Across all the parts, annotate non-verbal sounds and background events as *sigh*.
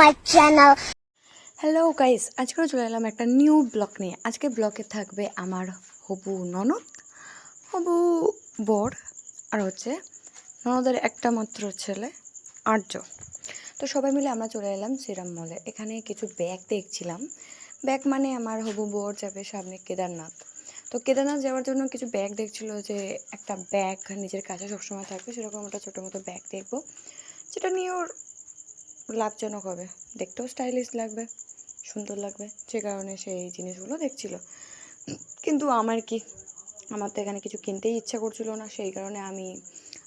my channel. Hello guys আজকেও চলে এলাম একটা নিউ ব্লগ নিয়ে। আজকে ব্লগে থাকবে আমার হবু ননদ, হবু বর, আর হচ্ছে ননদের একটা মাত্র ছেলে আর্য তো সবাই মিলে আমরা চলে এলাম শ্রীরাম মলে এখানে কিছু ব্যাগ দেখছিলাম। ব্যাগ মানে আমার হবু বর যাবে সামনে কেদারনাথ। তো কেদারনাথ যাওয়ার জন্য কিছু ব্যাগ দেখছিল যে একটা ব্যাগ নিজের কাছে সবসময় থাকবে সেরকম একটা ছোটো মতো ব্যাগ দেখব। যেটা নিয়ে ওর লাভজনক হবে। দেখতেও স্টাইলিশ লাগবে, সুন্দর লাগবে, যে কারণে সেই জিনিসগুলো দেখছিল। কিন্তু আমার কি? আমার তো এখানে কিছু কিনতেই ইচ্ছা করছিল না, সেই কারণে আমি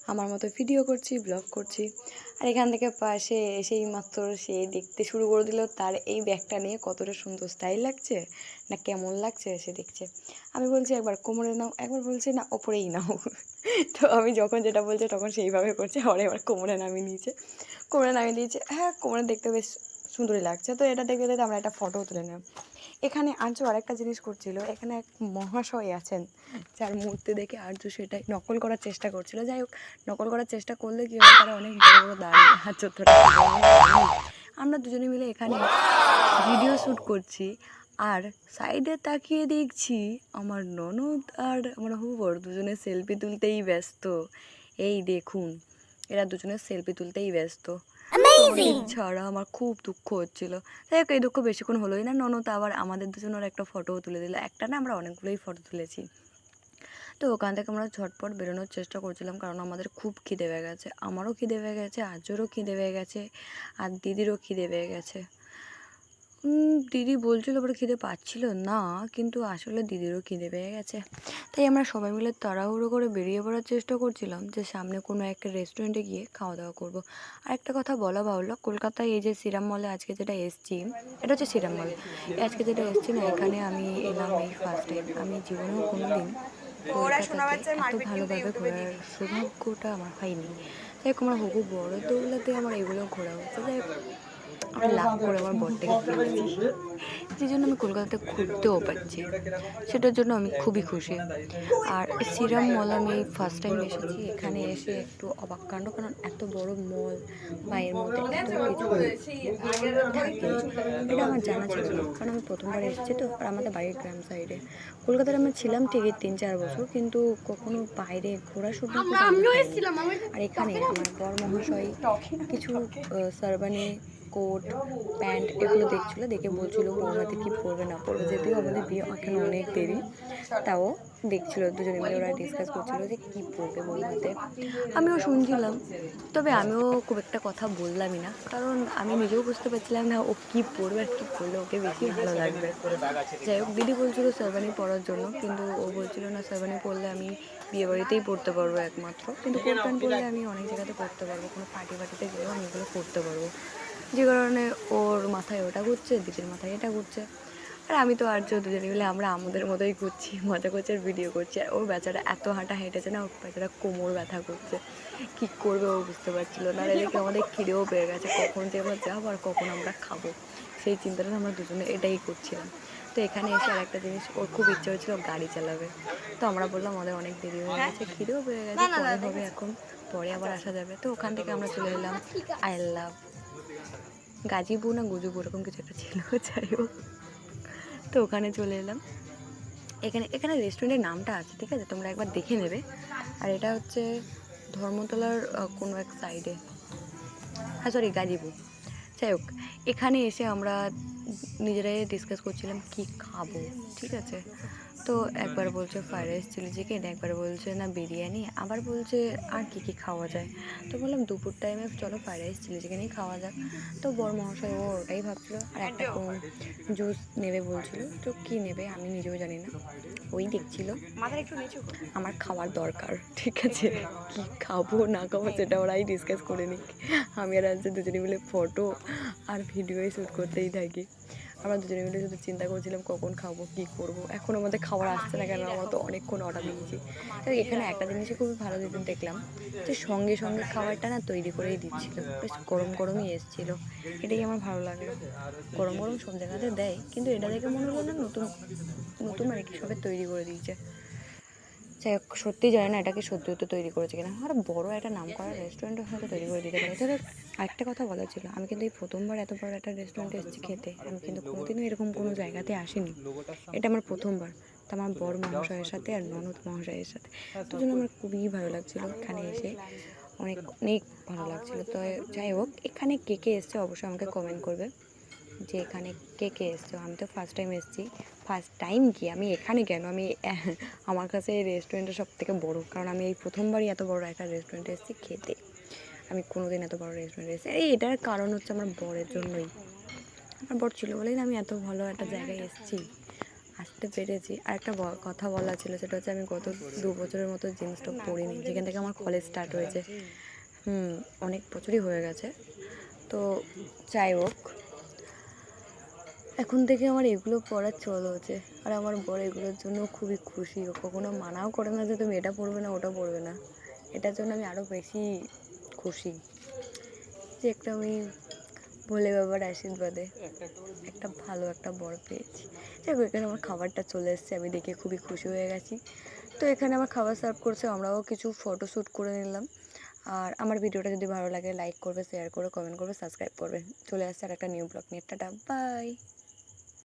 আমার মতো ভিডিও করছি ব্লগ করছি। আর এখান থেকে পাশে এসেই মাত্র সে দেখতে শুরু করে দিল, তার এই ব্যাগটা নিয়ে কতটা সুন্দর স্টাইল লাগছে, না কেমন লাগছে সে দেখছে। আমি বলছি, একবার কোমরে নাও। একবার বলছে, না, ওপরেই নাও। *laughs* তো আমি যখন যেটা বলছে, তখন সেইভাবে করছে আর এবার কোমরে নামিয়ে নিয়েছে। কোমরে নামিয়ে দিয়েছে হ্যাঁ কোমরে দেখতে বেশ সুন্দরই লাগছে। তো এটা দেখতে দেখতে আমরা একটা ফটো তুলে নিলাম। এখানে আর্য আরেকটা জিনিস করছিল, এখানে এক মহাশয় আছেন, যার মূর্তি দেখে আর্য সেটাই নকল করার চেষ্টা করছিল। যাই হোক, নকল করার চেষ্টা করলে কি হবে তারা অনেক বড় বড় দাঁড়িয়ে আর্য আমরা দুজনে মিলে এখানে ভিডিও শ্যুট করছি, আর সাইডে তাকিয়ে দেখছি আমার ননদ আর আমার হুবর দুজনে সেলফি তুলতেই ব্যস্ত। এই দেখুন, এরা দুজনে সেলফি তুলতেই ব্যস্ত। ছাড়া আমার খুব দুঃখ হচ্ছিল। হোক, এই দুঃখ বেশিক্ষণ হলোই না। ননদ আবার আমাদের দুজনের একটা ফটোও তুলে দিল। একটা না আমরা অনেকগুলোই ফটো তুলেছি। তো ওখান থেকে আমরা ঝটপট বেরোনোর চেষ্টা করছিলাম, কারণ আমাদের খুব খিদে পেয়ে গেছে। আমারও খিদে পেয়ে গেছে, আজরও খিদে পেয়ে গেছে, আর দিদিরও খিদে পেয়ে গেছে। দিদি বলছিল ওর খিদে পাচ্ছিল না কিন্তু আসলে দিদিরও খিদে পেয়ে গেছে। তাই আমরা সবাই মিলে তাড়াহুড়ো করে বেরিয়ে পড়ার চেষ্টা করছিলাম যে সামনে কোনো একটা রেস্টুরেন্টে গিয়ে খাওয়া দাওয়া করব। আর একটা কথা বলা বাহুল্য কলকাতায় এই যে সিরাম মলে আজকে যেটা এসছি এটা হচ্ছে সিরাম মল। আজকে যেটা এসছি না এখানে আমি এলাম এই ফার্স্ট টাইম আমি জীবনেও কোনো দিন এত ভালোভাবে ঘোরার সৌভাগ্যটা আমার হয়নি। যাই হোক আমার হবু বড় দৌলাতে আমার এগুলো ঘোরা হচ্ছে যাই আমি লাভ করে আমার বরটাকে পেয়েছি যে জন্য আমি কলকাতাতে ঘুরতেও পাচ্ছি সেটার জন্য আমি খুবই খুশি। আর সিরাম মল আমি ফার্স্ট টাইম এসেছি। এখানে এসে একটু অবাক কাণ্ড কারণ এত বড় মল বা এর মধ্যে এত কিছু থাকে। এটা আমার জানা ছিল না কারণ আমি প্রথমবার এসেছি তো আর আমাদের বাড়ির গ্রাম সাইডে কলকাতায় আমি ছিলাম ঠিকই তিন চার বছর কিন্তু কখনো বাইরে ঘোরা শুধু আর এখানে আমার বর মহাশয় কিছু সারবানি কোট, প্যান্ট এগুলো দেখছিলো, দেখে বলছিল বৌমাতে কী পরবে না। পরবে যদিও আমাদের বিয়ে এখানে অনেক দেরি, তাও দেখছিল, দুজনে মিলে ওরা ডিসকাস করছিল যে কী পরবে বৌমাতে আমিও শুনছিলাম, তবে আমিও খুব একটা কথা বললামই না, কারণ আমি নিজেও বুঝতে পারছিলাম না ও কী পরবে আর কী পরলে ওকে বেশি ভালো লাগবে। যাই হোক, দিদি বলছিল সারবানি পরার জন্য, কিন্তু ও বলছিল না সারবানি পরলে আমি বিয়ে বাড়িতেই পড়তে পারব একমাত্র, কিন্তু কোট প্যান্ট পরলে আমি অনেক জায়গাতে পড়তে পারব, কোনো পার্টি পার্টিতে গেলেও আমি এগুলো পরতে পারব। যে কারণে ওর মাথায় ওটা ঘুরছে দিদির মাথায় এটা ঘুরছে। আর আমি তো আর দুজনে মিলে আমরা আমাদের মতোই ঘুরছি মজা করছি আর ভিডিও করছি। আর ওর বেচারা এত হাঁটা হেঁটেছে না ওর বেচারা কোমর ব্যথা করছে। কী করবে ও বুঝতে পারছিল না। এদিকে আমাদের খিদেও পেয়ে গেছে কখন যে আমরা যাব আর কখন আমরা খাব। সেই চিন্তাটা আমরা দুজনে এটাই করছিলাম। তো এখানে এসে আর একটা জিনিস ওর খুব ইচ্ছে হচ্ছিল গাড়ি চালাবে। তো আমরা বললাম আমাদের অনেক দেরি হয়ে গেছে খিদেও পেয়ে গেছে পরে হবে এখন পরে আবার আসা যাবে। তো ওখান থেকে আমরা চলে এলাম আই লাভ গাজীপুর না গুজুপুর এরকম কিছু একটা ছিল, *laughs* যাই হোক। তো ওখানে চলে এলাম। এখানে এখানে রেস্টুরেন্টের নামটা আছে, ঠিক আছে? তোমরা একবার দেখে নেবে। আর এটা হচ্ছে ধর্মতলার কোনো এক সাইডে হ্যাঁ সরি গাজীপুর। যাই হোক, এখানে এসে আমরা নিজেরাই ডিসকাস করছিলাম, কি খাব, ঠিক আছে? তো একবার বলছে ফ্রাইড রাইস চিলি চিকেন একবার বলছে না বিরিয়ানি আবার বলছে আর কি কি খাওয়া যায়। তো বললাম দুপুর টাইমে চলো ফ্রাইড রাইস চিলি চিকেনই খাওয়া যাক। তো বড় মহাশয় ও ওটাই ভাবছিল আর একটা জুস নেবে? বলছিল তো কি নেবে আমি নিজেও জানি না। ওই দেখছিল আমার খাওয়ার দরকার ঠিক আছে? কি খাব না খাব সেটা ওরাই ডিসকাস করে নিক। আমি আর আজকে দুজনে মিলে ফটো আর ভিডিওই শ্যুট করতেই থাকি। আমরা দুজনে মিলে শুধু চিন্তা করছিলাম কখন খাব কী করব। এখন আমাদের খাবার আসছে না কেন? আমরা তো অনেকক্ষণ অর্ডার দিয়েছি। তাই এখানে একটা জিনিসে খুবই ভালো দিতে দেখলাম যে সঙ্গে সঙ্গে খাবারটা না তৈরি করেই দিচ্ছিল। বেশ গরম গরমই এসেছিল। এটাই আমার ভালো লাগল গরম গরম সব জায়গাতে দেয় কিন্তু এটা দেখে মনে হলো না নতুন নতুন আর কি সবে তৈরি করে দিয়েছে। যাই হোক, সত্যি জানি না এটা কি সত্যি সত্যি তৈরি করেছে কিনা। আর বড় একটা নাম করা রেস্টুরেন্টে হয়তো তৈরি করে দিতে পারে। তবে আরেকটা কথা বলা ছিল, আমি কিন্তু এই প্রথমবার এত বড় একটা রেস্টুরেন্টে এসেছি খেতে, আমি কিন্তু কোনোদিনও এরকম কোনো জায়গাতে আসিনি। এটা আমার প্রথমবার। তো আমার বড় মহাশয়ের সাথে আর ননদ মহাশয়ের সাথে। তো জন্য আমার খুবই ভালো লাগছিল এখানে এসে। অনেক অনেক ভালো লাগছিল। তো যাই হোক, এখানে কে কে এসছে অবশ্যই আমাকে কমেন্ট করবে। যে এখানে কে কে এসছো? আমি তো ফার্স্ট টাইম এসেছি। ফার্স্ট টাইম কি? আমি এখানে কেন? আমি, *laughs* আমার কাছে এই রেস্টুরেন্টটা সব থেকে বড়ো। কারণ আমি এই প্রথমবারই এত বড় একটা রেস্টুরেন্টে এসেছি খেতে। আমি কোনো দিন এত বড় রেস্টুরেন্টে এসেছি। এই এটার কারণ হচ্ছে আমার বরের জন্যই। আমার বর ছিল বলেই আমি এত ভালো একটা জায়গায় এসেছি। আসতে পেরেছি। আর একটা কথা বলা ছিল, সেটা হচ্ছে আমি গত দু বছরের মতো জিন্সটা পরিনি যেখান থেকে আমার কলেজ স্টার্ট হয়েছে। হুম, অনেক বছরই হয়ে গেছে। তো যাই হোক এখন থেকে আমার এগুলো পড়ার চল হচ্ছে। আর আমার বড় এগুলোর জন্য খুবই খুশি। কখনো মানাও করে না যে তুমি এটা পড়বে না, ওটা পড়বে না। এটার জন্য আমি আরও বেশি খুশি। যে একটা আমি ভোলে বাবার আশীর্বাদে একটা ভালো একটা বর পেয়েছি। যাই এখানে আমার খাবারটা চলে এসেছে, আমি দেখে খুবই খুশি হয়ে গেছি। তো এখানে আমার খাবার সার্ভ করছে, আমরাও কিছু ফটোশ্যুট করে নিলাম। আর আমার ভিডিওটা যদি ভালো লাগে লাইক করবে শেয়ার করবে কমেন্ট করবে সাবস্ক্রাইব করবে। চলে আসছে আর একটা নিউ ব্লগ নিয়ে। Tata bye